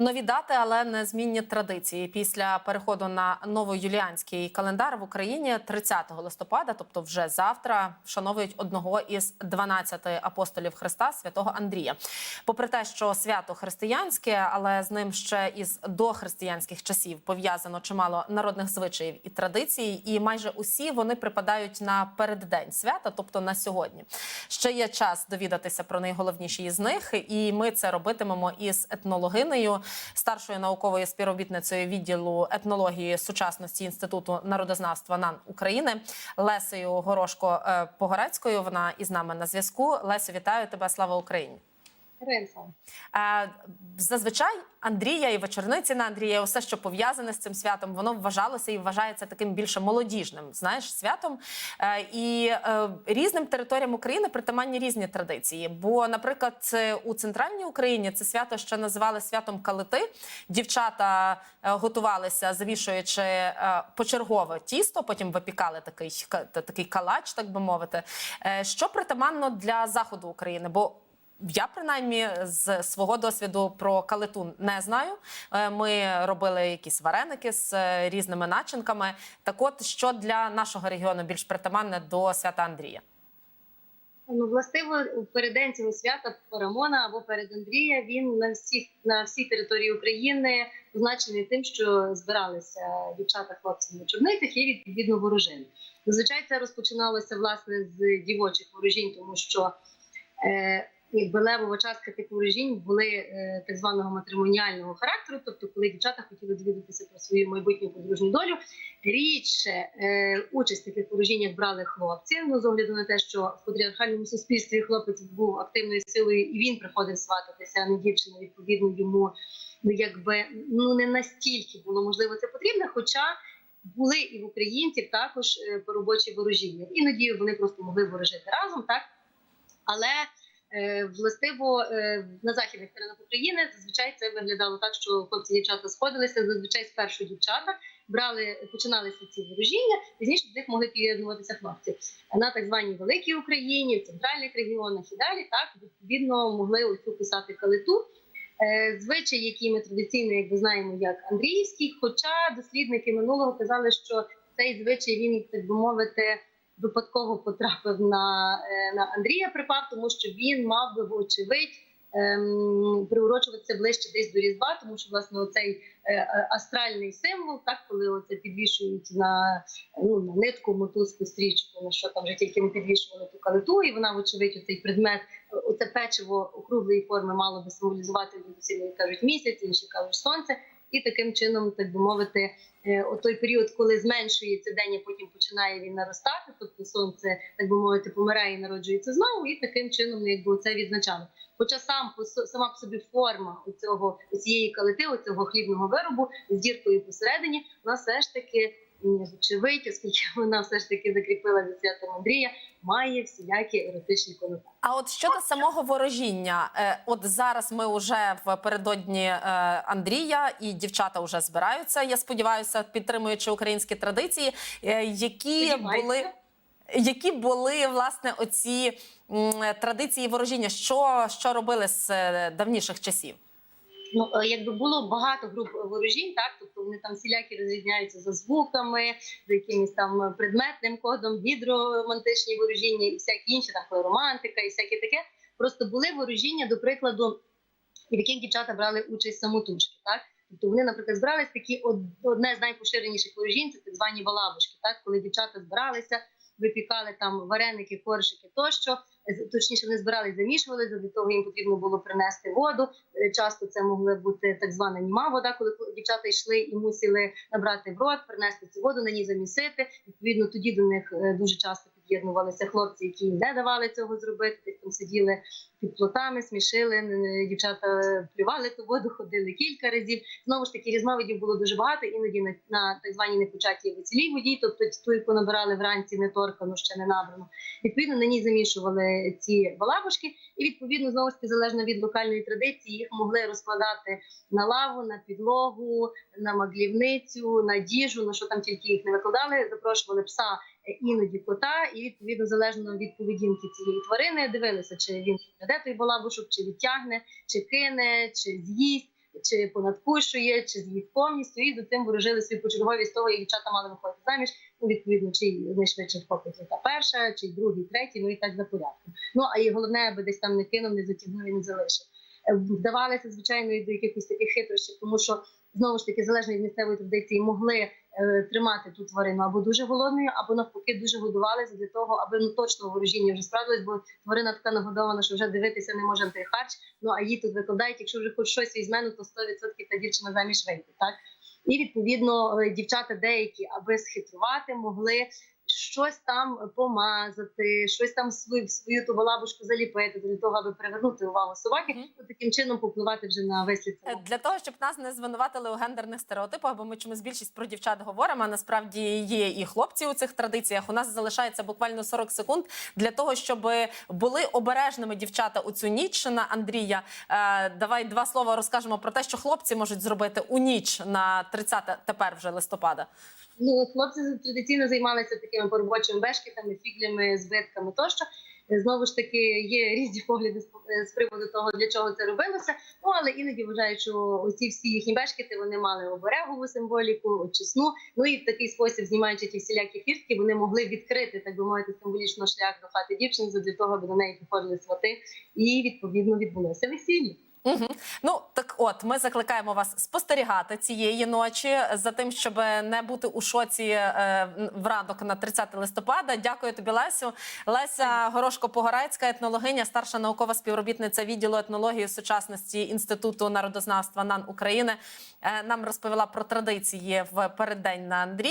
Нові дати, але незмінні традиції. Після переходу на новоюліанський календар в Україні 30 листопада, тобто вже завтра, вшановують одного із 12 апостолів Христа, святого Андрія. Попри те, що свято християнське, але з ним ще із дохристиянських часів пов'язано чимало народних звичаїв і традицій, і майже усі вони припадають на переддень свята, тобто на сьогодні. Ще є час довідатися про найголовніші із них, і ми це робитимемо із етнологинею, старшою науковою співробітницею відділу етнології сучасності інституту народознавства НАН України Лесею Горошко е, Погорецькою. Вона із нами на зв'язку. Лесю, вітаю тебе! Слава Україні! Ринса. Е, Зазвичай Андрія і вечорниці на Андрія, усе, що пов'язане з цим святом, воно вважалося і вважається таким більше молодіжним, знаєш, святом. Е, І е, різним територіям України притаманні різні традиції. Бо, наприклад, у центральній Україні це свято ще називали святом калити. Дівчата е, готувалися, завішуючи почергове тісто, потім випікали такий, такий калач, так би мовити. Що притаманно для заходу України? Бо я принаймні з свого досвіду про калиту не знаю. Е, Ми робили якісь вареники з е, різними начинками. Так, от що для нашого регіону більш притаманне до свята Андрія? Ну, властиво, у переддень цього свята Парамона або перед Андрія він на всіх на всій території України позначений тим, що збиралися дівчата, хлопці на чорницях і відповідно ворожини. Зазвичай це розпочиналося власне з дівочих ворожінь, тому що е, якби левова частка тих ворожінь були е, так званого матримоніального характеру, тобто коли дівчата хотіли довідатися про свою майбутню подружню долю. Рідше е, участь в таких ворожіннях брали хлопці. Ну з огляду на те, що в патріархальному суспільстві хлопець був активною силою, і він приходив свататися, а не дівчина. Відповідно, йому ну якби ну не настільки було можливо це потрібно. Хоча були і в українців також е, поробочі ворожіння. Іноді вони просто могли ворожити разом, так але властиво е, на західних теренах України зазвичай це виглядало так, що хлопці дівчата сходилися. Зазвичай спершу дівчата брали, починалися ці ворожіння, пізніше до них могли під'єднуватися хлопці. На так званій великій Україні, в центральних регіонах і далі так відповідно могли оцю писати калиту. Е, Звичай, які ми традиційно якби знаємо як Андріївський, хоча дослідники минулого казали, що цей звичай він, так би мовити, випадково потрапив на, е, на Андрія припав, тому що він мав би вочевидь ем, приурочуватися ближче десь до Різдва, тому що власне оцей е, е, астральний символ, так коли оце підвішують на, ну, на нитку, мотузку, стрічку, на що там вже тільки не підвішували ту калиту, і вона, вочевидь, оцей предмет, оце печиво округлої форми мало би символізувати як кажуть місяць, інші кажуть сонце. І таким чином, так би мовити, у о той період, коли зменшується день, а потім починає він наростати, тобто сонце, так би мовити, помирає і народжується знову, і таким чином ну, якби це відзначали. Хоча сам сама по собі форма у цього цієї калити, у цього хлібного виробу з діркою посередині, вона все ж таки м, очевидь, оскільки вона все ж таки закріпила за святом Андрія, має всілякі еротичні конотації. А от щодо самого ворожіння, е, от зараз ми вже в передодні е, Андрія, і дівчата вже збираються. Я сподіваюся, підтримуючи українські традиції, е, які були. Які були власне оці м, традиції ворожіння? Що, що робили з давніших часів? Ну е, якби було багато груп ворожінь, так тобто вони там всілякі розрізняються за звуками, за якимось там предметним кодом, гідромантичні ворожіння і всякі інші там романтика і всяке таке. Просто були ворожіння, до прикладу, в яких дівчата брали участь самотужки, так. Тобто вони, наприклад, збирались такі од- одне з найпоширеніших ворожінь, це так звані балабушки, так коли дівчата збиралися, випікали там вареники, коршики тощо. Точніше, вони збирали, замішували, для того їм потрібно було принести воду. Е, Часто це могла бути так звана німа вода, коли дівчата йшли і мусили набрати в рот, принести цю воду, на ній замісити. Відповідно, тоді до них е, дуже часто під'єднувалися хлопці, які не давали цього зробити. Десь там сиділи під плотами, смішили. Дівчата плювали ту воду, ходили кілька разів. Знову ж таки, різновидів було дуже багато. Іноді на, на так званій непочатій веселій воді, тобто ту, яку набирали вранці, не торкану, ще не набрано. Відповідно, на ній замішували ці балабушки, і відповідно знову ж таки залежно від локальної традиції, їх могли розкладати на лаву, на підлогу, на маглівницю, на діжу, на що там тільки їх не викладали. Запрошували пса іноді кота, і відповідно залежно від поведінки цієї тварини, дивилися, чи він веде той балабушок, чи відтягне, чи кине, чи з'їсть. чи понадкушує, чи з'їсть повністю, і до цим ворожили свою почерговість того, як дівчата мали виходити заміж. Ну, відповідно, чи найшвидше вхопиться та перша, чи другий, третій, ну і так за порядком. Ну а і головне, аби десь там не кинув, не затягнув і не залишив. Е, Вдавалися, звичайно, і до якихось таких хитрощів, тому що знову ж таки залежно від місцевої традиції могли е, тримати ту тварину або дуже голодною, або навпаки дуже годувалися для того, аби ну точно ворожіння вже справилось, бо тварина така нагодована, що вже дивитися не може на той харч. Ну а її тут викладають, якщо вже хоч щось візьме, ну, то 100% та дівчина заміж вийде. Так і відповідно е, дівчата деякі, аби схитрувати, могли. Щось там помазати, щось там свою, свою ту балабушку заліпити для того, аби привернути увагу собаки, Мгм. ну, таким чином попливати вже на вислід Е, самого. Для того, щоб нас не звинуватили у гендерних стереотипах, бо ми чомусь більшість про дівчат говоримо. А насправді є і хлопці у цих традиціях. У нас залишається буквально 40 секунд для того, щоб були обережними дівчата у цю ніч на Андрія. Е, давай два слова розкажемо про те, що хлопці можуть зробити у ніч на 30 тепер вже листопада. Ну, хлопці традиційно займалися такими поробочими бешкетами, фіглями, збитками тощо. Е, Знову ж таки, є різні погляди з е, з приводу того, для чого це робилося. Ну але іноді вважають, що оці всі їхні бешкети вони мали оберегову символіку, очисну. Ну і в такий спосіб, знімаючи ті всілякі фіртки, вони могли відкрити, так би мовити, символічно шлях до хати дівчини для того, аби до неї приходили свати, і відповідно відбулося весілля. Угу. Ну так, от ми закликаємо вас спостерігати цієї ночі за тим, щоб не бути у шоці е, в ранок на 30 листопада. Дякую тобі, Лесю. Леся Горошко Погорецька, етнологиня, старша наукова співробітниця відділу етнології сучасності інституту народознавства НАН України. Е, нам розповіла про традиції в переддень на Андрія.